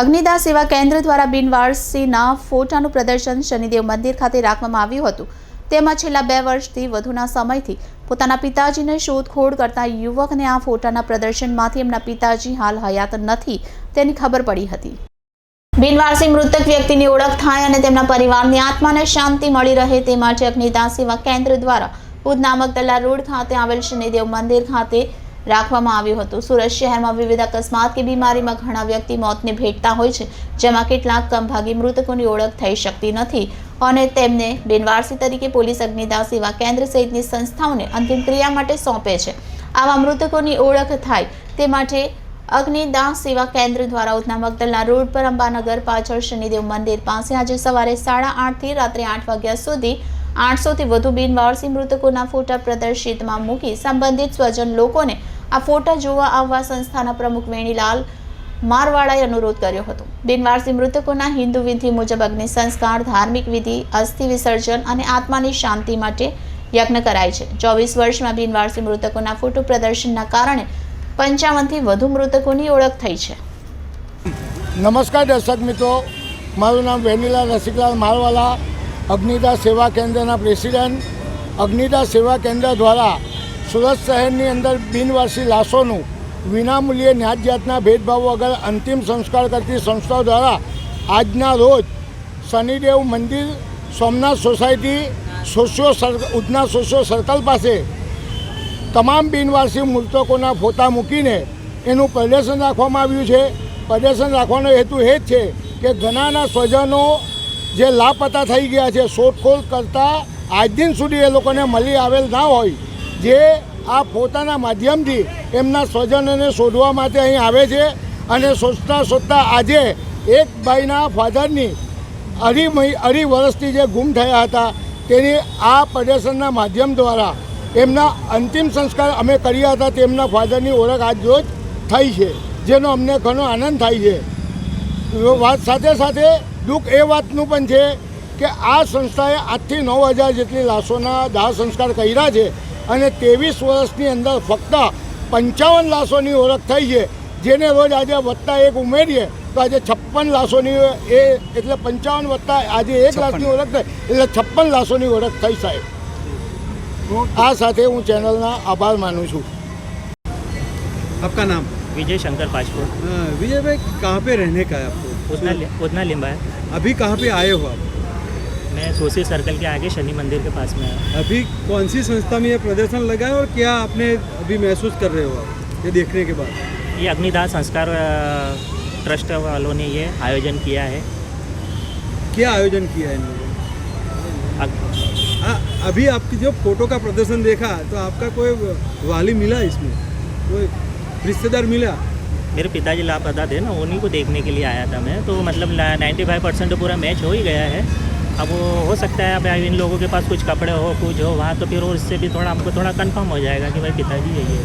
અગ્નિદાસ સેવા કેન્દ્ર દ્વારા બિનવારસીના ફોટાનું પ્રદર્શન શનિદેવ મંદિર ખાતે રાખવામાં આવ્યું હતું. તેમાં છેલ્લા બે વર્ષથી વધુના સમયથી પોતાના પિતાજીને શોધખોળ કરતા યુવકને આ ફોટાના પ્રદર્શનમાંથી એમના પિતાજી હાલ હયાત નથી તેની ખબર પડી હતી. બિનવારસી મૃતક વ્યક્તિની ઓળખ થાય અને તેમના પરિવારની આત્માને શાંતિ મળી રહે તે માટે અગ્નિદાસ સેવા કેન્દ્ર દ્વારા ભુજ નામક દલા રોડ ખાતે આવેલ શનિદેવ મંદિર ખાતે રાખવામાં આવ્યું હતું. સુરત શહેરમાં વિવિધ અકસ્માત કે બીમારીમાં ઘણા વ્યક્તિ મોતને ભેટતા હોય છે, જેમાં કેટલાક કમભાગી મૃતકોની ઓળખ થઈ શકતી નથી અને તેમને બિનવારસી તરીકે પોલીસ અગ્નિદાસ સેવા કેન્દ્ર સહિતની સંસ્થાઓને અંતિમ ક્રિયા માટે સોંપે છે. આવા મૃતકોની ઓળખ થાય તે માટે અગ્નિદાસ સેવા કેન્દ્ર દ્વારા ઉધના મગદલના રોડ પર અંબાનગર પાછળ શનિદેવ મંદિર પાસે આજે સવારે સાડા આઠથી રાત્રે આઠ વાગ્યા સુધી આઠસોથી વધુ બિનવારસી મૃતકોના ફોટા પ્રદર્શિતમાં મૂકી સંબંધિત સ્વજન લોકોને આ ફોટા જોવા આવવા સંસ્થાના પ્રમુખ વેણીલાલ મારવાડાએ અનુરોધ કર્યો હતો. બિનવારસી મૃતકોના હિન્દુ વિધિ મુજબ અગ્નિ સંસ્કાર ધાર્મિક વિધિ, અસ્થિ વિસર્જન અને આત્માની શાંતિ માટે યજ્ઞ કરાય છે. ચોવીસ વર્ષમાં બિનવારસી મૃતકોના ફોટો પ્રદર્શનના કારણે પંચાવનથી વધુ મૃતકોની ઓળખ થઈ છે. નમસ્કાર દર્શક મિત્રો. મારું નામ વેનીલા રસિકલાલ મારવાલા, અગ્નિદા સેવા કેન્દ્રના પ્રેસિડેન્ટ. અગ્નિદા સેવા કેન્દ્ર દ્વારા સુરત શહેરની અંદર બિનવાસી લાશોનું વિનામૂલ્યે ન્યાજ જાતના ભેદભાવ વગર અંતિમ સંસ્કાર કરતી સંસ્થાઓ દ્વારા આજના રોજ શનિદેવ મંદિર, Somnath society, socio Udhna socio circle પાસે તમામ બિનવાસી મૃતકોના ફોટા મૂકીને એનું પ્રદર્શન રાખવામાં આવ્યું છે. પ્રદર્શન રાખવાનો હેતુ એ જ છે કે ઘણાના સ્વજનો જે લાપતા થઈ ગયા છે, શોધખોળ કરતાં આજ દિન સુધી એ લોકોને મળી આવેલ ના હોય જે આ પોતાના માધ્યમથી એમના સ્વજનોને શોધવા માટે અહીં આવે છે અને શોધતા શોધતા આજે એક ભાઈના ફાધરની અઢી મહિ, અઢી વર્ષથી જે ગુમ થયા હતા, તેની આ પ્રદર્શનના માધ્યમ દ્વારા એમના અંતિમ સંસ્કાર અમે કર્યા હતા, તેમના ફાધરની ઓળખ આજ રોજ થઈ છે, જેનો અમને ઘણો આનંદ થાય છે. વાત સાથે સાથે દુઃખ એ વાતનું પણ છે કે આ સંસ્થાએ આઠથી નવ હજાર જેટલી લાશોના દાહ સંસ્કાર કર્યા છે અને ત્રેવીસ વર્ષની અંદર ફક્ત પંચાવન લાશોની ઓળખ થઈ છે જેને રોજ આજે વત્તા એક ઉમેરીએ તો આજે છપ્પન લાશોની એ એટલે પંચાવન વત્તા આજે એક લાખની ઓળખ થઈ એટલે છપ્પન લાશોની ઓળખ થઈ સાહેબ આ સાથે હું ચેનલના આભાર માનું છું आपका नाम विजय शंकर पाजपुर अ, विजय भाई कहाँ पे रहने का है आपको उतना उतना लिम्बा है अभी कहाँ पे आए हो आप मैं सोसी सर्कल के आगे शनि मंदिर के पास में आया अभी कौन सी संस्था में ये प्रदर्शन लगा है और क्या आपने अभी महसूस कर रहे हो आप ये देखने के बाद? ये अग्निदास संस्कार ट्रस्ट वालों ने ये आयोजन किया है। क्या आयोजन किया है इन लोगों अभी आपकी जो फ़ोटो का प्रदर्शन देखा तो आपका कोई वाली मिला इसमें? कोई रिश्तेदार मिला? मेरे पिताजी लापता थे ना उन्हीं को देखने के लिए आया था मैं। तो मतलब नाइन्टी फाइव परसेंट तो पूरा मैच हो ही गया है। अब वो हो सकता है अब इन लोगों के पास कुछ कपड़े हो कुछ हो वहाँ तो फिर वो इससे भी थोड़ा हमको थोड़ा कंफर्म हो जाएगा कि भाई पिताजी यही है